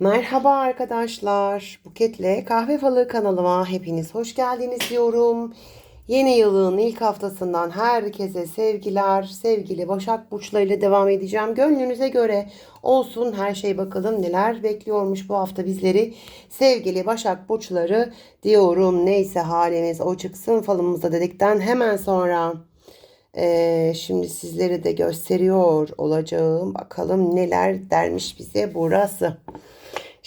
Merhaba arkadaşlar. Buketle Kahve Falı kanalıma hepiniz hoş geldiniz diyorum. Yeni yılın ilk haftasından herkese sevgiler. Sevgili Başak Burçları devam edeceğim. Gönlünüze göre olsun her şey bakalım neler bekliyormuş bu hafta bizleri. Sevgili Başak Burçları diyorum. Neyse halimiz o çıksın falımızda dedikten hemen sonra ee, şimdi sizlere de gösteriyor olacağım. Bakalım neler dermiş bize burası.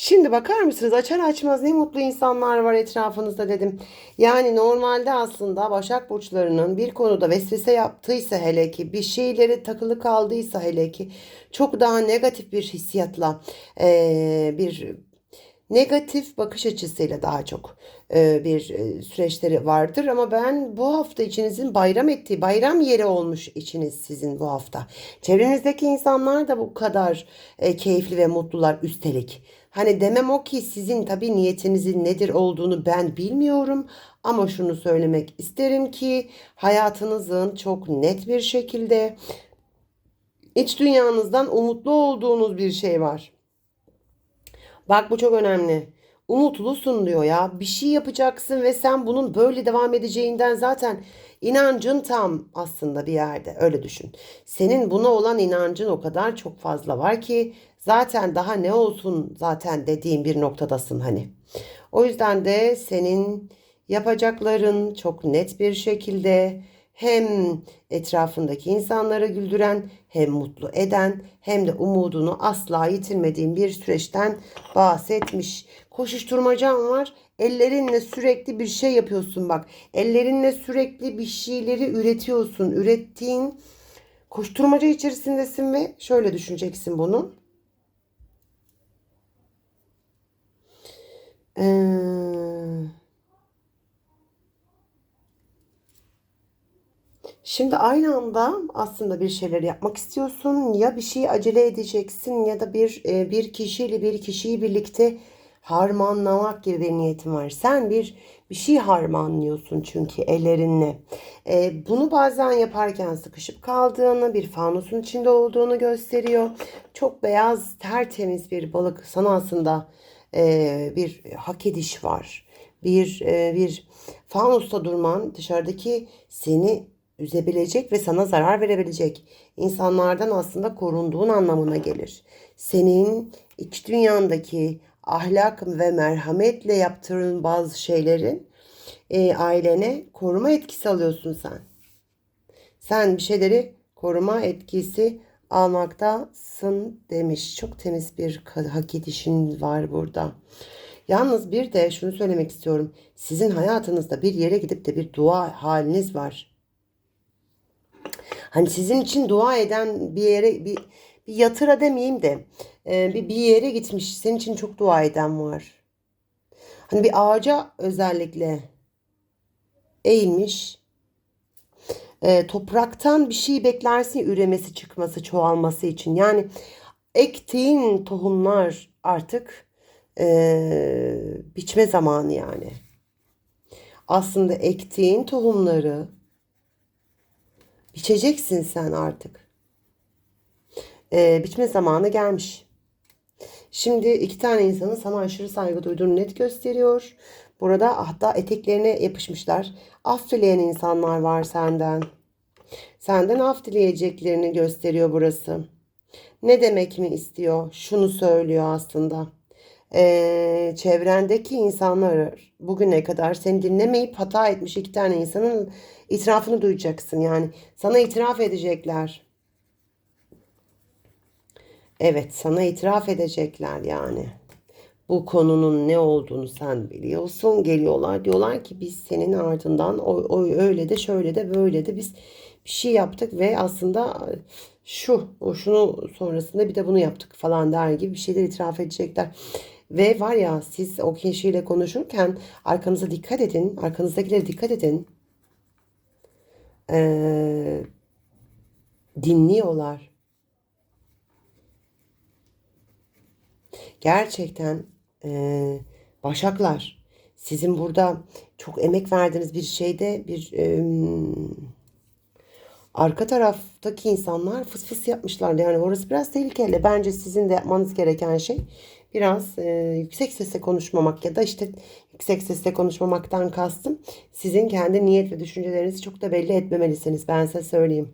Şimdi bakar mısınız açar açmaz ne mutlu insanlar var etrafınızda dedim. Yani normalde aslında Başak Burçlarının bir konuda vesvese yaptıysa hele ki bir şeyleri takılı kaldıysa hele ki çok daha negatif bir hissiyatla eee, bir negatif bakış açısıyla daha çok e, bir süreçleri vardır ama ben bu hafta içinizin bayram ettiği bayram yeri olmuş içiniz sizin bu hafta. Çevrenizdeki insanlar da bu kadar e, keyifli ve mutlular üstelik. Hani demem o ki sizin tabii niyetinizin nedir olduğunu ben bilmiyorum ama şunu söylemek isterim ki hayatınızın çok net bir şekilde iç dünyanızdan umutlu olduğunuz bir şey var. Bak bu çok önemli. Umutlusun diyor ya. Bir şey yapacaksın ve sen bunun böyle devam edeceğinden zaten inancın tam aslında bir yerde. Öyle düşün. Senin buna olan inancın o kadar çok fazla var ki zaten daha ne olsun zaten dediğin bir noktadasın hani. O yüzden de senin yapacakların çok net bir şekilde hem etrafındaki insanları güldüren, hem mutlu eden, hem de umudunu asla yitirmediğin bir süreçten bahsetmiş. Koşuşturmacan var. Ellerinle sürekli bir şey yapıyorsun bak. Ellerinle sürekli bir şeyleri üretiyorsun. Ürettiğin koşturmaca içerisindesin ve şöyle düşüneceksin bunu. Ee, Şimdi aynı anda aslında bir şeyler yapmak istiyorsun. Ya bir şey acele edeceksin ya da bir e, bir kişiyle bir kişiyi birlikte harmanlamak gibi bir niyetin var. Sen bir bir şey harmanlıyorsun çünkü ellerinle. E, bunu bazen yaparken sıkışıp kaldığını, bir fanusun içinde olduğunu gösteriyor. Çok beyaz, tertemiz bir balık sana aslında bir hak ediş var. Bir bir fanusta durman dışarıdaki seni üzebilecek ve sana zarar verebilecek insanlardan aslında korunduğun anlamına gelir. Senin iç dünyandaki ahlak ve merhametle yaptığın bazı şeylerin e, ailene koruma etkisi alıyorsun sen. Sen bir şeyleri koruma etkisi almaktasın demiş. Çok temiz bir hak edişin var burada. Yalnız bir de şunu söylemek istiyorum. Sizin hayatınızda bir yere gidip de bir dua haliniz var. Hani sizin için dua eden bir yere bir, bir yatıra demeyeyim de e, bir, bir yere gitmiş. Senin için çok dua eden var. Hani bir ağaca özellikle eğilmiş. E, topraktan bir şey beklersin üremesi, çıkması, çoğalması için. Yani ektiğin tohumlar artık e, biçme zamanı yani. Aslında ektiğin tohumları biçeceksin sen artık. E, biçme zamanı gelmiş. Şimdi iki tane insanın sana aşırı saygı duyduğunu net gösteriyor. Burada hatta eteklerine yapışmışlar. Af dileyen insanlar var senden. Senden af dileyeceklerini gösteriyor burası. Ne demek mi istiyor? Şunu söylüyor aslında. Ee, çevrendeki insanlar bugüne kadar seni dinlemeyip hata etmiş iki tane insanın itirafını duyacaksın. Yani sana itiraf edecekler. Evet, sana itiraf edecekler yani. Bu konunun ne olduğunu sen biliyorsun. Geliyorlar diyorlar ki biz senin ardından o, o öyle de şöyle de böyle de biz bir şey yaptık ve aslında şu o şunu sonrasında bir de bunu yaptık falan der gibi bir şeyler itiraf edecekler. Ve var ya siz o kişiyle konuşurken arkanıza dikkat edin. Arkanızdakilere dikkat edin. Ee, dinliyorlar. Gerçekten e, başaklar sizin burada çok emek verdiğiniz bir şeyde bir e, arka taraftaki insanlar fıs fıs yapmışlar. Yani orası biraz tehlikeli. Bence sizin de yapmanız gereken şey biraz e, yüksek sesle konuşmamak ya da işte yüksek sesle konuşmamaktan kastım sizin kendi niyet ve düşüncelerinizi çok da belli etmemelisiniz. Ben size söyleyeyim.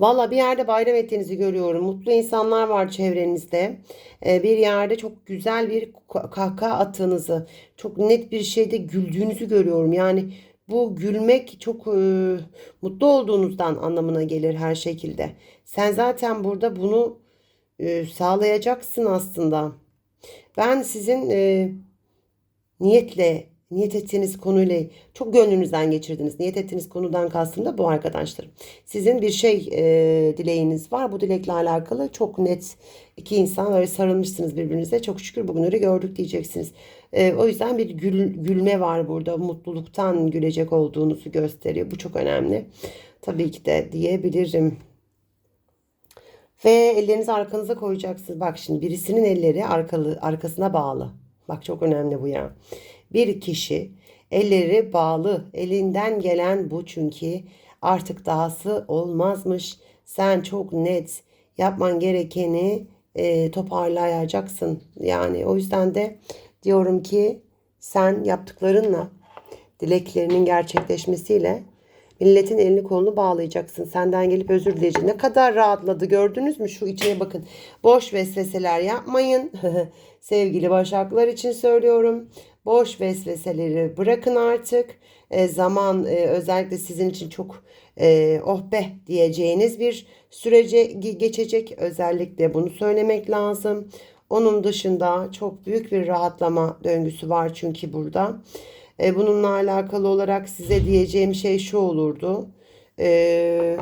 Valla bir yerde bayram ettiğinizi görüyorum. Mutlu insanlar var çevrenizde. Ee, bir yerde çok güzel bir kahkaha attığınızı, çok net bir şeyde güldüğünüzü görüyorum. Yani bu gülmek çok e, mutlu olduğunuzdan anlamına gelir her şekilde. Sen zaten burada bunu e, sağlayacaksın aslında. Ben sizin e, niyetle niyet ettiğiniz konuyla çok gönlünüzden geçirdiniz. Niyet ettiğiniz konudan kastım da bu arkadaşlarım. Sizin bir şey e, dileğiniz var. Bu dilekle alakalı çok net iki insan öyle sarılmışsınız birbirinize. Çok şükür bugünleri gördük diyeceksiniz. E, o yüzden bir gül, gülme var burada. Mutluluktan gülecek olduğunuzu gösteriyor. Bu çok önemli. Tabii ki de diyebilirim. Ve ellerinizi arkanıza koyacaksınız. Bak şimdi birisinin elleri arkalı, arkasına bağlı. Bak çok önemli bu ya. Bir kişi elleri bağlı. Elinden gelen bu çünkü artık dahası olmazmış. Sen çok net yapman gerekeni e, toparlayacaksın. Yani o yüzden de diyorum ki sen yaptıklarınla dileklerinin gerçekleşmesiyle Milletin elini kolunu bağlayacaksın. Senden gelip özür dileyecek. Ne kadar rahatladı gördünüz mü? Şu içine bakın. Boş vesveseler yapmayın. Sevgili başaklar için söylüyorum. Boş vesveseleri bırakın artık. E, zaman e, özellikle sizin için çok e, oh be diyeceğiniz bir sürece geçecek. Özellikle bunu söylemek lazım. Onun dışında çok büyük bir rahatlama döngüsü var çünkü burada. E, bununla alakalı olarak size diyeceğim şey şu olurdu. E,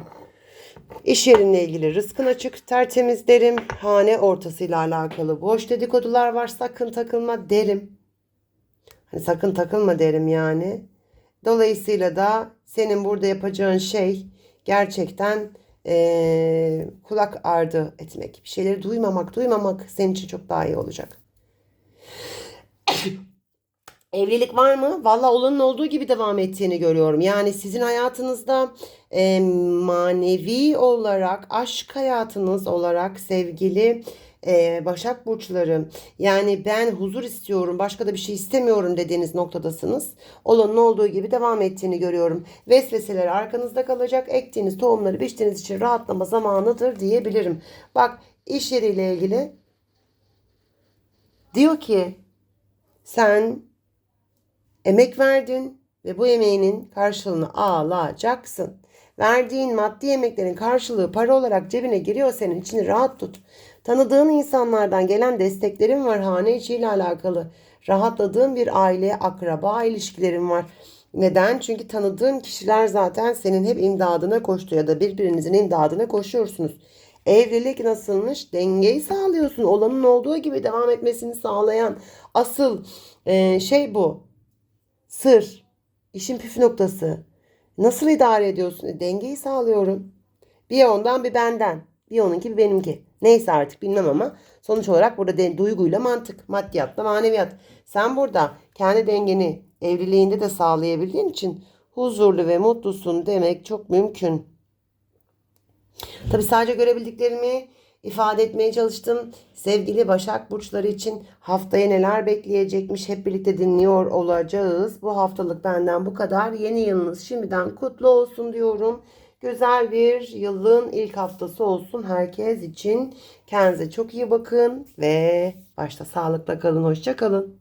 iş yerinle ilgili rızkın açık tertemiz derim. Hane ortasıyla alakalı boş dedikodular var sakın takılma derim. Hani sakın takılma derim yani. Dolayısıyla da senin burada yapacağın şey gerçekten e, kulak ardı etmek. Bir şeyleri duymamak, duymamak senin için çok daha iyi olacak. Evlilik var mı? Valla olanın olduğu gibi devam ettiğini görüyorum. Yani sizin hayatınızda e, manevi olarak, aşk hayatınız olarak sevgili e, Başak Burçları yani ben huzur istiyorum başka da bir şey istemiyorum dediğiniz noktadasınız. Olanın olduğu gibi devam ettiğini görüyorum. Vesveseler arkanızda kalacak. Ektiğiniz tohumları biçtiğiniz için rahatlama zamanıdır diyebilirim. Bak iş yeriyle ilgili diyor ki sen Emek verdin ve bu emeğinin karşılığını alacaksın. Verdiğin maddi emeklerin karşılığı para olarak cebine giriyor senin içini rahat tut. Tanıdığın insanlardan gelen desteklerin var hane içiyle alakalı. Rahatladığın bir aile, akraba ilişkilerin var. Neden? Çünkü tanıdığın kişiler zaten senin hep imdadına koştu ya da birbirinizin imdadına koşuyorsunuz. Evlilik nasılmış? Dengeyi sağlıyorsun. Olanın olduğu gibi devam etmesini sağlayan asıl şey bu. Sır, işin püf noktası. Nasıl idare ediyorsun? E, dengeyi sağlıyorum. Bir ondan bir benden. Bir onunki bir benimki. Neyse artık bilmem ama sonuç olarak burada de, duyguyla mantık, maddiyatla maneviyat. Sen burada kendi dengeni evliliğinde de sağlayabildiğin için huzurlu ve mutlusun demek çok mümkün. Tabi sadece görebildiklerimi ifade etmeye çalıştım. Sevgili Başak Burçları için haftaya neler bekleyecekmiş hep birlikte dinliyor olacağız. Bu haftalık benden bu kadar. Yeni yılınız şimdiden kutlu olsun diyorum. Güzel bir yılın ilk haftası olsun herkes için. Kendinize çok iyi bakın ve başta sağlıkla kalın. Hoşça kalın.